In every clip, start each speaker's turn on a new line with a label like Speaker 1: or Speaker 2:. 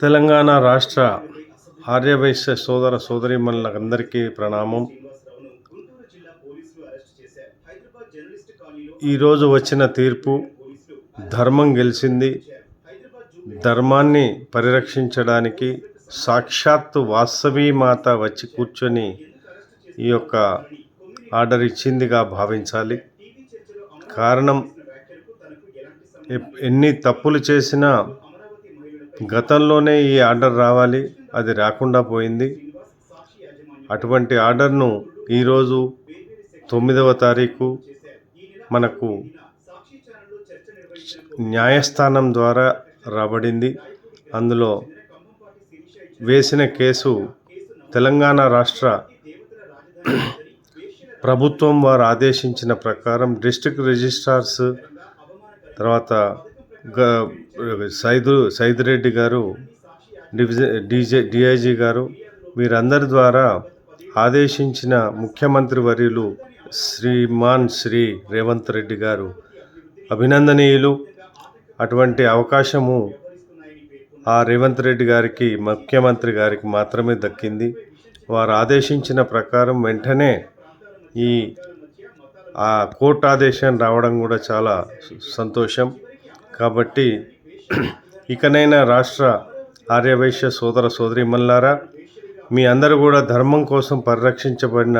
Speaker 1: తెలంగాణ రాష్ట్ర ఆర్యవైశ్య సోదర సోదరీమణులందరికీ ప్రణామం. ఈరోజు వచ్చిన తీర్పు ధర్మం గెలిచింది. ధర్మాన్ని పరిరక్షించడానికి సాక్షాత్తు వాస్తవీ మాత వచ్చి కూర్చొని ఈ యొక్క ఆర్డర్ ఇచ్చిందిగా భావించాలి. కారణం ఎన్ని తప్పులు చేసినా గతంలోనే ఈ ఆర్డర్ రావాలి అది రాకుండా పోయింది. అటువంటి ఆర్డర్ను ఈరోజు తొమ్మిదవ తారీఖు మనకు న్యాయస్థానం ద్వారా రాబడింది. అందులో వేసిన కేసు తెలంగాణ రాష్ట్ర ప్రభుత్వం వారు ఆదేశించిన ప్రకారం డిస్ట్రిక్ట్ రిజిస్ట్రార్స్ తర్వాత సైదు సైద్ రెడ్డి గారు డివిజన్ డిఐజీ గారు వీరందరి ద్వారా ఆదేశించిన ముఖ్యమంత్రి వర్యులు శ్రీమాన్ శ్రీ రేవంత్ రెడ్డి గారు అభినందనీయులు. అటువంటి అవకాశము ఆ రేవంత్ రెడ్డి గారికి ముఖ్యమంత్రి గారికి మాత్రమే దక్కింది. వారు ఆదేశించిన ప్రకారం వెంటనే ఈ ఆ కోర్టు ఆదేశం రావడం కూడా చాలా సంతోషం. కాబట్టి ఇకనైనా రాష్ట్ర ఆర్యవైశ్య సోదర సోదరిమల్లారా మీ అందరూ కూడా ధర్మం కోసం పరిరక్షించబడిన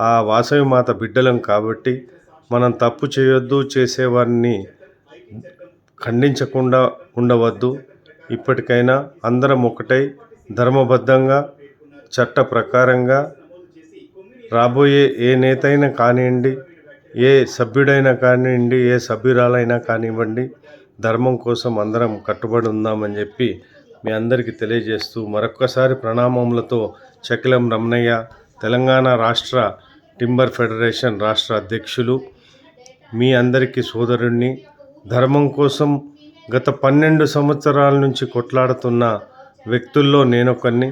Speaker 1: ఆ వాసవి మాత బిడ్డలం కాబట్టి మనం తప్పు చేయొద్దు చేసేవారిని ఖండించకుండా ఉండవద్దు. ఇప్పటికైనా అందరం ఒకటై ధర్మబద్ధంగా చట్ట ప్రకారంగా రాబోయే ఏ నేత అయినా కానివ్వండి ఏ సభ్యుడైనా కానివ్వండి ఏ సభ్యురాలైనా కానివ్వండి ధర్మం కోసం అందరం కట్టుబడి ఉందామని చెప్పి మీ అందరికీ తెలియజేస్తూ మరొక్కసారి ప్రణామములతో చకిలం రమణయ్య తెలంగాణ రాష్ట్ర టింబర్ ఫెడరేషన్ రాష్ట్ర అధ్యక్షులు మీ అందరికీ సోదరుణ్ణి ధర్మం కోసం గత పన్నెండు సంవత్సరాల నుంచి కొట్లాడుతున్న వ్యక్తుల్లో నేనొకరిని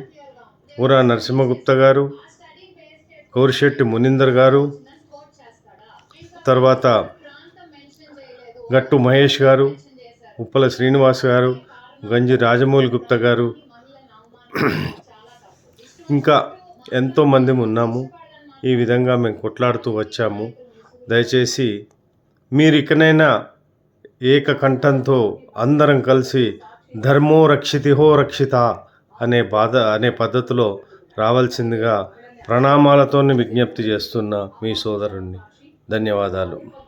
Speaker 1: ఊరా నరసింహగుప్త గారు కౌరిశెట్టి మునీందర్ గారు తర్వాత గట్టు మహేష్ గారు ఉప్పల శ్రీనివాస్ గారు గంజి రాజమౌళి గుప్తా గారు. ఇంకా ఎంతోమంది ఉన్నాము. ఈ విధంగా మేము కొట్లాడుతూ వచ్చాము. దయచేసి మీరు ఇకనైనా ఏకకంఠంతో అందరం కలిసి ధర్మో రక్షితిహో రక్షిత అనే బాధ అనే పద్ధతిలో రావాల్సిందిగా ప్రణామాలతో విజ్ఞప్తి చేస్తున్న మీ సోదరుణ్ణి. ధన్యవాదాలు.